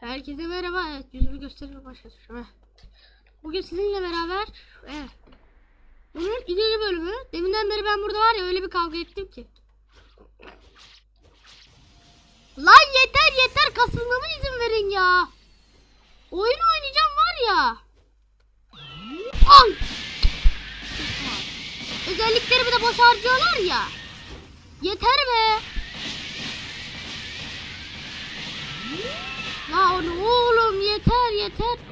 Herkese merhaba. Evet, yüzümü göstermeye başladım. Evet. Bugün sizinle beraber evet. Bunun ikinci bölümü. Deminden beri ben burada var ya öyle bir kavga ettim ki. Lan yeter yeter kasılmama izin verin ya. Oyun oynayacağım var ya. Al. Özellikleri bir de boş harcıyorlar ya. Yeter be. Lan oğlum yeter yeter.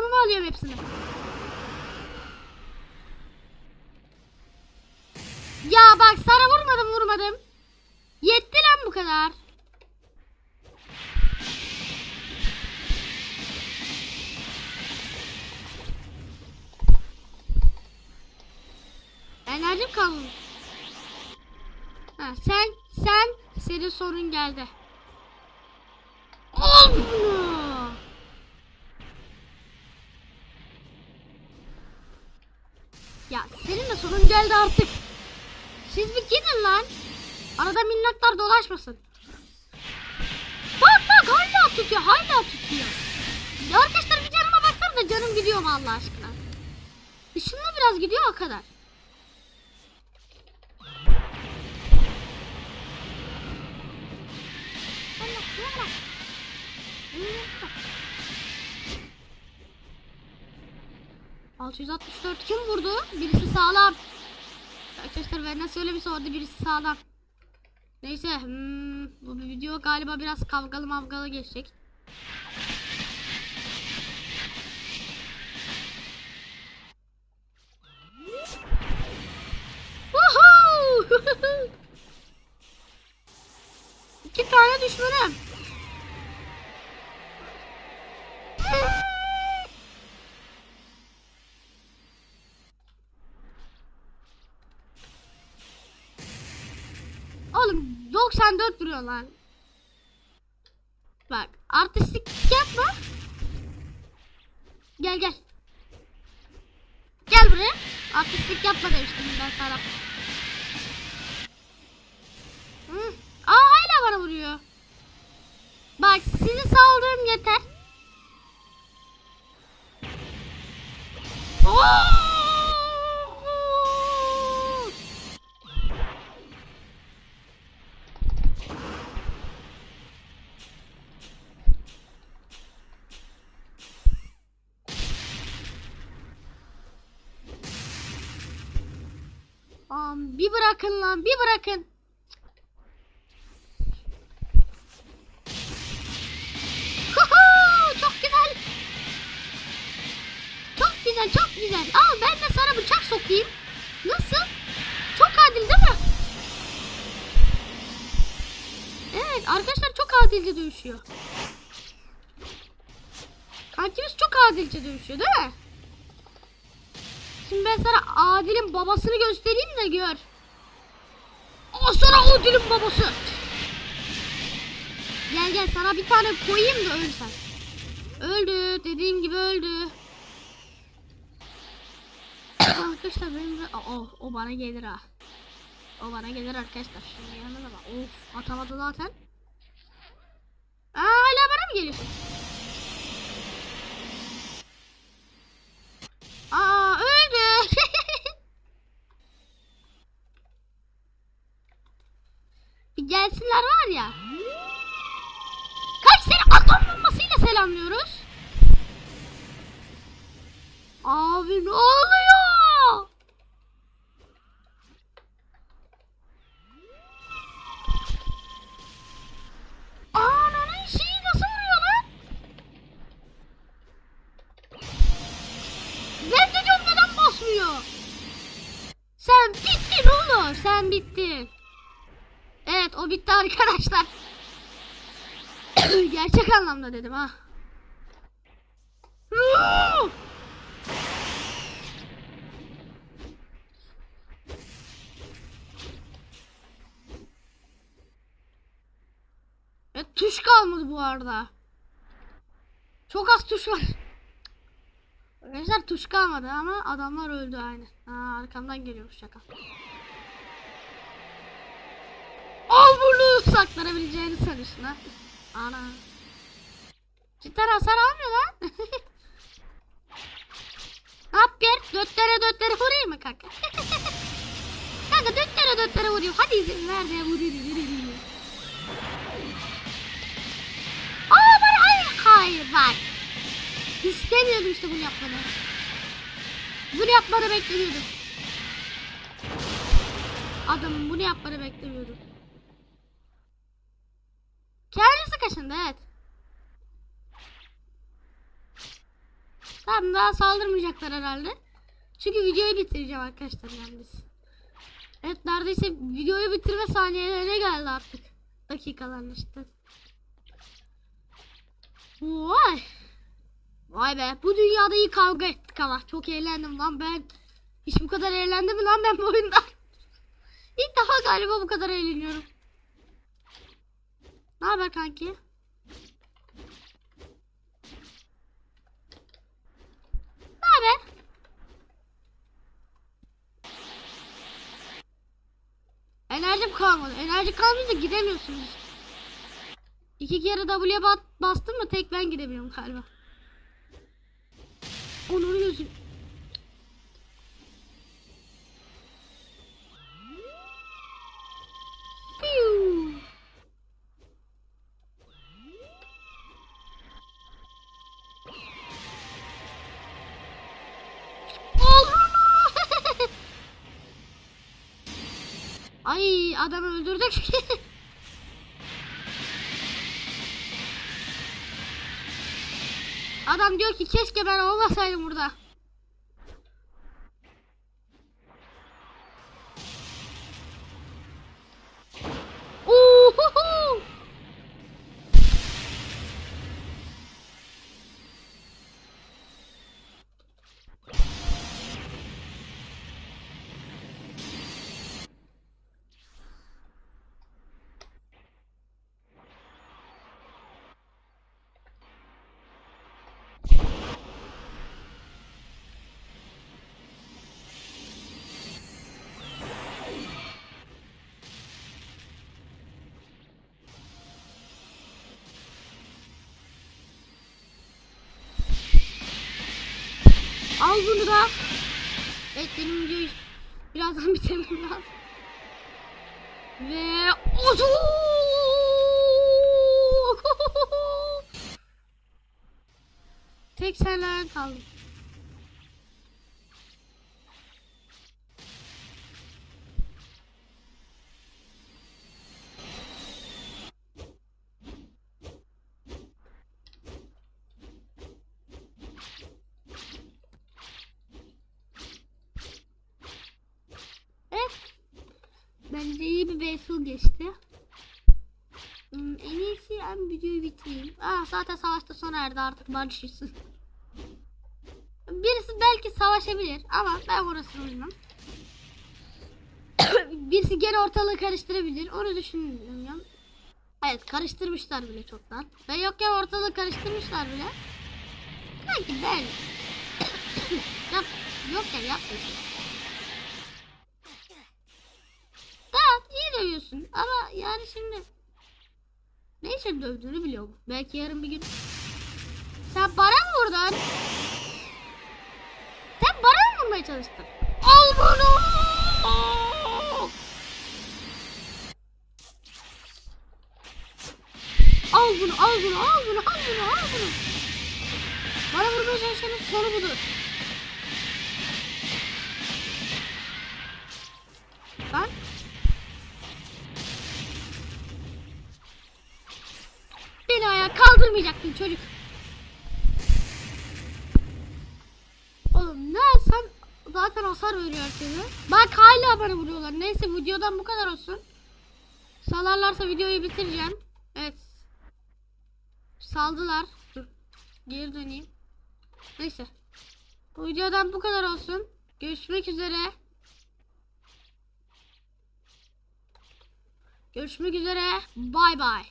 İntikamımı alıyorum hepsini. Ya bak sana vurmadım vurmadım. Yetti lan bu kadar. Enerjim kalmamış. Ha, sen sen senin sorun geldi. Al bunu. Ya sorun geldi artık. Siz bir gidin lan. Arada minnettar dolaşmasın. Bak bak hala tutuyor hala tutuyor. Ya arkadaşlar bir canıma baksanıza canım gidiyor mu Allah aşkına. Işınla biraz gidiyor o kadar. Allah, bak. Hmm. 664 kim vurdu? Birisi sağlam. Arkadaşlar ben nasıl öyle bir sordu birisi sağlam. Neyse hmm, bu video galiba biraz kavgalı mavgalı geçecek. İki tane düşmanım. 94 vuruyor lan. Bak artistlik yapma. Gel gel. Gel buraya. Artistlik yapma demiştim ben sana. Aa hala bana vuruyor. Bak sizi saldığım yeter. Oo! Bırakın lan bir bırakın. Çok güzel. Çok güzel çok güzel. Al ben de sana bıçak sokayım. Nasıl? Çok adil değil mi? Evet arkadaşlar çok adilce dövüşüyor. Kankimiz çok adilce dövüşüyor değil mi? Şimdi ben sana Adil'in babasını göstereyim de gör. Al sana Adil'in babası. Gel gel sana bir tane koyayım da öl sen. Öldü. Dediğim gibi öldü. arkadaşlar benim de... O, o bana gelir ha. O bana gelir arkadaşlar. Şimdi yanına bak. Of atamadı zaten. Aa hala bana mı geliyorsun? Aa öldü. bir gelsinler var ya. Kaç sene atom bombasıyla selamlıyoruz. Abi ne oluyor? Gerçek anlamda dedim ha. Evet tuş kalmadı bu arada. Çok az tuş var. Arkadaşlar tuş kalmadı ama adamlar öldü aynı. Ha, arkamdan geliyormuş şaka. Al bunu saklanabileceğini sanıyorsun ha. Ana. Cidden hasar almıyor lan. ne yapıyor? Dötlere dötlere vurayım mı kanka? kanka dötlere dötlere vuruyor. Hadi izin ver de vurayım. Aa bana hayır. Hayır bak. İstemiyordum işte bunu yapmanı. Bunu yapmanı beklemiyordum. Adamın bunu yapmanı beklemiyordum. Kendisi kaşındı evet. Tamam daha saldırmayacaklar herhalde. Çünkü videoyu bitireceğim arkadaşlar yalnız. Evet neredeyse videoyu bitirme saniyelerine geldi artık. Dakikalar işte. Vay. Vay be bu dünyada iyi kavga ettik ama çok eğlendim lan ben. Hiç bu kadar eğlendim mi lan ben bu oyunda? İlk defa galiba bu kadar eğleniyorum. Ne haber kanki? Haber? Enerjim kalmadı. Enerji kalmayınca gidemiyorsunuz. İki kere W'ye bastım mı tek ben gidebiliyorum galiba. Onur yüzü. Adamı öldürdük. Adam diyor ki keşke ben olmasaydım burada. Uhuhu! Al bunu da. Evet benim videoyu birazdan bitirmem lazım. Ve otu. Tek senlerden kaldım. Evet. Bence iyi bir battle geçti. Hmm, en iyisi ben videoyu bitireyim. Ah zaten savaşta sona erdi artık barışırsın. Birisi belki savaşabilir ama ben orasını bilmem. Birisi gene ortalığı karıştırabilir. Onu düşünmüyorum. Evet karıştırmışlar bile çoktan. Ben yokken ortalığı karıştırmışlar bile. Sanki ben Yap, yokken yapmışım. Tamam iyi dövüyorsun ama yani şimdi neyse dövdüğünü biliyorum. Belki yarın bir gün sen bana mı vurdun? Sen bana mı vurmaya çalıştın? Al bunu! Al bunu, al bunu, al bunu, al bunu, al bunu. Bana vurmaya çalışanın sonu budur. Ayağa kaldırmayacaktın çocuk. Oğlum ne sen zaten hasar veriyor herkese. Bak hala bana vuruyorlar. Neyse videodan bu kadar olsun. Salarlarsa videoyu bitireceğim. Evet. Saldılar. Dur. Geri döneyim. Neyse. Bu videodan bu kadar olsun. Görüşmek üzere. Görüşmek üzere. Bay bay.